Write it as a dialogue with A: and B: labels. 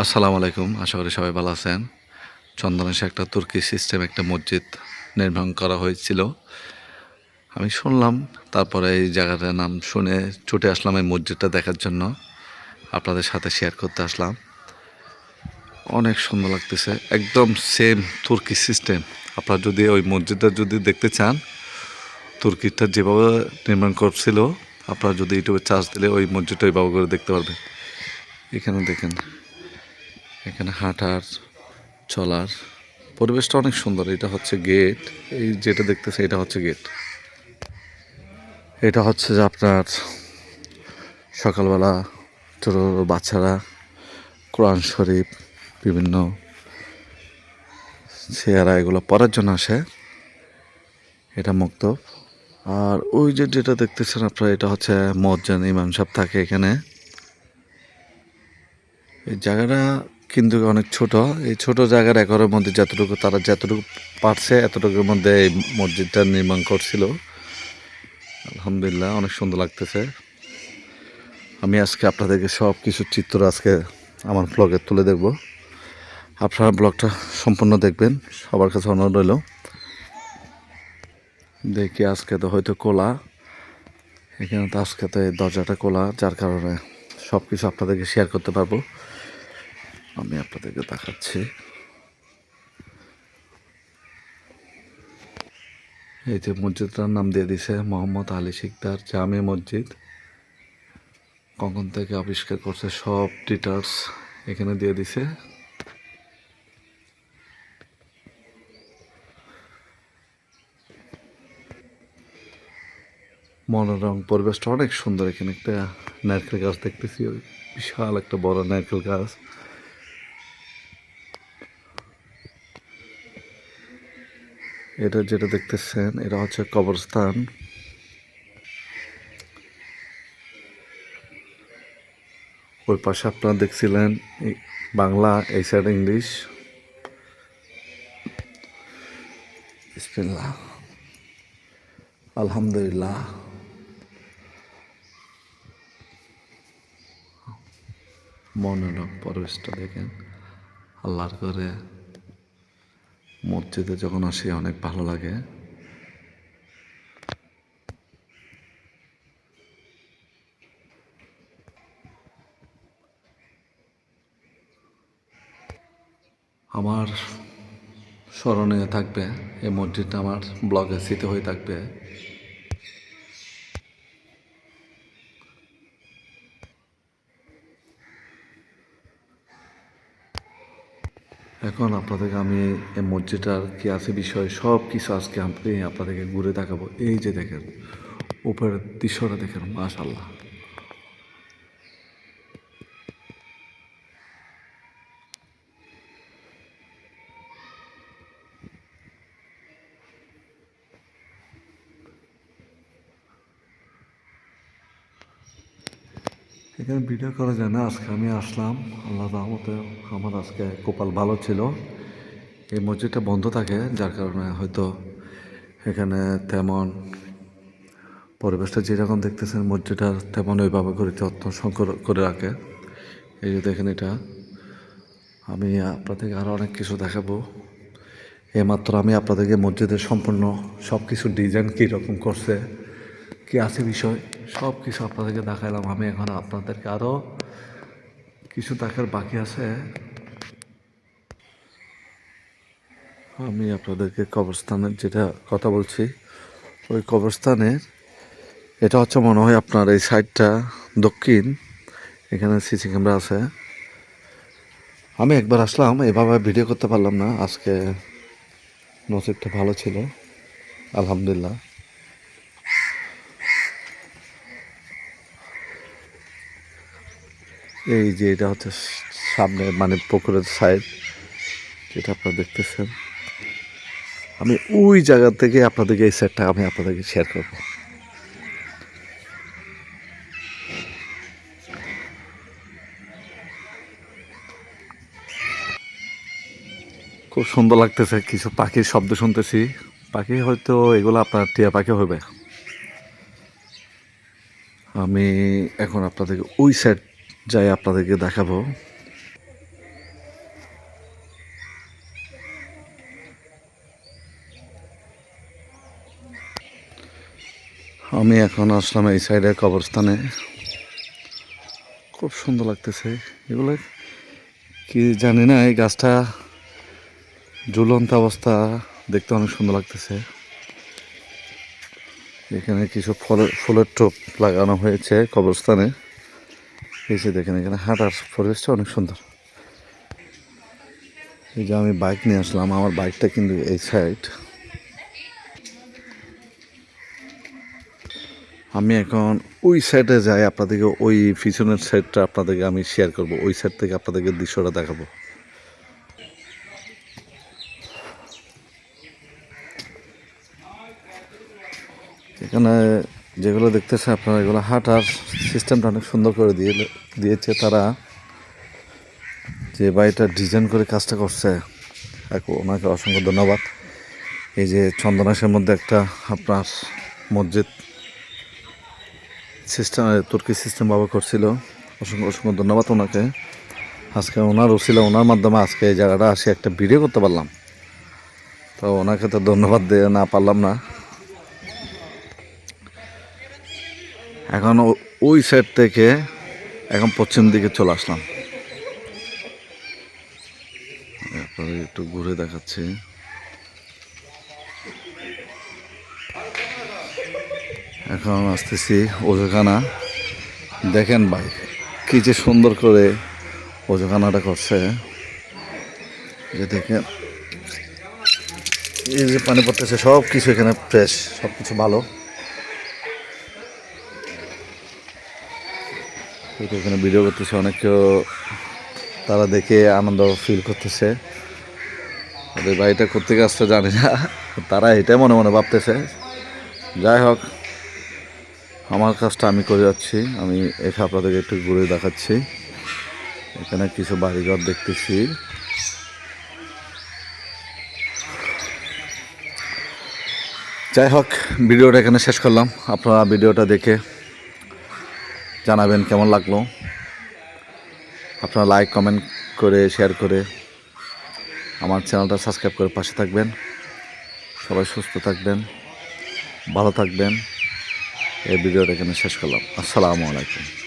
A: আসসালামু আলাইকুম, আশা করি সবাই ভালো আছেন। চন্দনেশে একটা তুর্কি সিস্টেম, একটা মসজিদ নির্মাণ করা হয়েছিল। আমি শুনলাম, তারপরে এই জায়গাটার নাম শুনে ছুটে আসলাম এই মসজিদটা দেখার জন্য। আপনাদের সাথে শেয়ার করতে আসলাম। অনেক সুন্দর লাগতেছে, একদম সেম তুর্কি সিস্টেম আপনারা যদি ওই মসজিদটা যদি দেখতে চান, তুর্কিটা যেভাবে নির্মাণ করছিল, আপনারা যদি ইউটিউবে চার্জ দিলে ওই মসজিদটা ওইভাবে করে দেখতে পারবেন। এখানে দেখেন। এখানে হাঁটার, চলার পরিবেশটা অনেক সুন্দর। এটা হচ্ছে গেট এই যেটা দেখতেছে, এটা হচ্ছে গেট এটা হচ্ছে যে আপনার সকালবেলা ছোটো ছোটো বাচ্চারা কোরআন শরীফ, বিভিন্ন চেয়ারা এগুলো পড়ার জন্য আসে। এটা মুক্ত। আর ওই যে যেটা দেখতেছেন আপনারা, এটা হচ্ছে মজ্জান ইমাম সাহেব থাকে এখানে। এই জায়গাটা কিন্তু অনেক ছোট। এই ছোট জায়গার একরের মধ্যে যতটুকু তারা যতটুকু পারছে, এতটুকুর মধ্যে এই মসজিদটা নির্মাণ করছিল। আলহামদুলিল্লাহ, অনেক সুন্দর লাগতেছে। আমি আজকে আপনাদেরকে সব কিছু চিত্র আজকে আমার ব্লগে তুলে দেখব। আপনারা ব্লগটা সম্পূর্ণ দেখবেন। সবার কাছে অনুরোধ রইল। দেখি আজকে তো হয়তো কোলা এখানে তো আজকে তো এই দরজাটা কোলা যার কারণে সব কিছু আপনাদেরকে শেয়ার করতে পারব। আমি আপনাদেরকে দেখাচ্ছি। এই যে মসজিদটার নাম দিয়ে দিছে, মোহাম্মদ আলী শিকদার জামে মসজিদ। কখন থেকে আবিষ্কার করছে সব ডিটার্স এখানে দিয়ে দিছে। মনোরম পরিবেশটা অনেক সুন্দর এখানে একটা নারকেল গাছ দেখতেছি বিশাল একটা বড় নারকেল গাছ। এটা যেটা দেখতেছেন, এটা হচ্ছে কবরস্থান। ওই পাশে আপনারা দেখছিলেন বাংলা, এই সাইড ইংলিশ। আলহামদুলিল্লাহ। মনোরম পরিবেশটা দেখেন, আল্লাহর করে মসজিদে যখন আসি, অনেক ভালো লাগে। আমার স্মরণীয় থাকবে, এই মসজিদটা আমার ব্লগে স্থিত হয়ে থাকবে। এখন আপনাদেরকে আমি এই মসজিদটার কি আছে বিষয় সব কিছু আজকে আপনি আপনাদেরকে ঘুরে দেখাবো। এই যে দেখেন, উপরের দৃশ্যটা দেখেন মাশাল্লাহ এখানে ভিডিও করা যায় না, আজকে আমি আসলাম, আল্লাহ রহমতে আমার আজকে কপাল ভালো ছিল। এই মসজিদটা বন্ধ থাকে, যার কারণে হয়তো এখানে তেমন পরিবেশটা যেরকম দেখতেছেন, মসজিদটা তেমন ওইভাবে করে যত্ন সংকর করে রাখে। এই যে দেখেন এটা। আমি আপনাদেরকে আরও অনেক কিছু দেখাবো। এইমাত্র আমি আপনাদেরকে মসজিদের সম্পূর্ণ সব কিছু ডিজাইন কীরকম করছে কি আছে বিষয়, সব কিছু আপনাদেরকে দেখাইলাম। আমি এখন আপনাদেরকে আরও কিছু দেখার বাকি আছে। আমি আপনাদেরকে কবরস্থানের যেটা কথা বলছি, ওই কবরস্থানের এটা হচ্ছে মনে হয় আপনার এই সাইডটা দক্ষিণ, এখানে সিসি ক্যামেরা আছে। আমি একবার আসলাম, এভাবে ভিডিও করতে পারলাম না, আজকে নসিবটা ভালো ছিল, আলহামদুলিল্লাহ। এই যে এটা হচ্ছে সামনে মানে পুকুরের সাইড যেটা আপনারা দেখতেছেন। আমি ওই জায়গা থেকে আপনাদেরকে এই সাইডটা আমি আপনাদেরকে শেয়ার করব। খুব সুন্দর লাগতেছে, কিছু পাখির শব্দ শুনতেছি। পাখি হয়তো এগুলো আপনার টিয়া পাখি হবে আমি এখন আপনাদেরকে ওই সাইড যাই আপনাদেরকে দেখাবো। আমি এখন আসলাম এই সাইডে কবরস্থানে। খুব সুন্দর লাগতেছে। এগুলো কি জানি না, এই গাছটা ঝুলন্ত অবস্থা, দেখতে অনেক সুন্দর লাগতেছে। এখানে কিছু ফলের ফুলের টোপ লাগানো হয়েছে কবরস্থানে। এই যে দেখেন, এখানে হাঁটার পরিবেশটা অনেক সুন্দর। এই যে আমি বাইক নিয়ে আসলাম, আমার বাইকটা কিন্তু এই সাইড আমি এখন ওই সাইডে যাই, আপনাদেরকে ওই পিছনের সাইডটা আপনাদেরকে আমি শেয়ার করব। ওই সাইড থেকে আপনাদেরকে দৃশ্যটা দেখাবো। এখানে যেগুলো দেখতেছে আপনারা এগুলো হাঁটার সিস্টেমটা অনেক সুন্দর করে দিয়ে দিয়েছে তারা। যে বাড়িটা ডিজাইন করে কাজটা করছে ওনাকে অসংখ্য ধন্যবাদ। এই যে চন্দনাসের মধ্যে একটা আপনার মসজিদ সিস্টেম তুর্কি সিস্টেম ব্যবহার করছিল। অসংখ্য অসংখ্য ধন্যবাদ ওনাকে। আজকে ওনার ছিল, ওনার মাধ্যমে আজকে এই জায়গাটা আসে, একটা ভিডিও করতে পারলাম। তো ওনাকে তো ধন্যবাদ দিয়ে না পারলাম না। এখন ওই সাইড থেকে এখন পশ্চিম দিকে চলে আসলাম। একটু ঘুরে দেখাচ্ছি। এখন আসতেছি ওজোখানা। দেখেন ভাই, কি যে সুন্দর করে ওজোখানাটা করছে। যে দেখেন, এই যে পানি পড়তেছে সব কিছু এখানে ফ্রেশ সব কিছু ভালো। তো এখানে ভিডিও করতেছে অনেক কেউ তারা দেখে আনন্দ ফিল করতেছে। ওদের বাড়িটা করতে আসতে জানি না। তারা এটাই মনে মনে ভাবতেছে। যাই হোক, আমার কাজটা আমি করে যাচ্ছি। আমি এসে আপনাদেরকে একটু ঘুরে দেখাচ্ছি। এখানে কিছু বাড়িঘর দেখতেছি। যাই হোক, ভিডিওটা এখানে শেষ করলাম। আপনারা ভিডিওটা দেখে জানাবেন কেমন লাগল? আপনারা লাইক কমেন্ট করে শেয়ার করে আমার চ্যানেলটা সাবস্ক্রাইব করে পাশে থাকবেন। সবাই সুস্থ থাকবেন, ভালো থাকবেন। এই ভিডিওটা এখানে শেষ করলাম। আসসালামু আলাইকুম।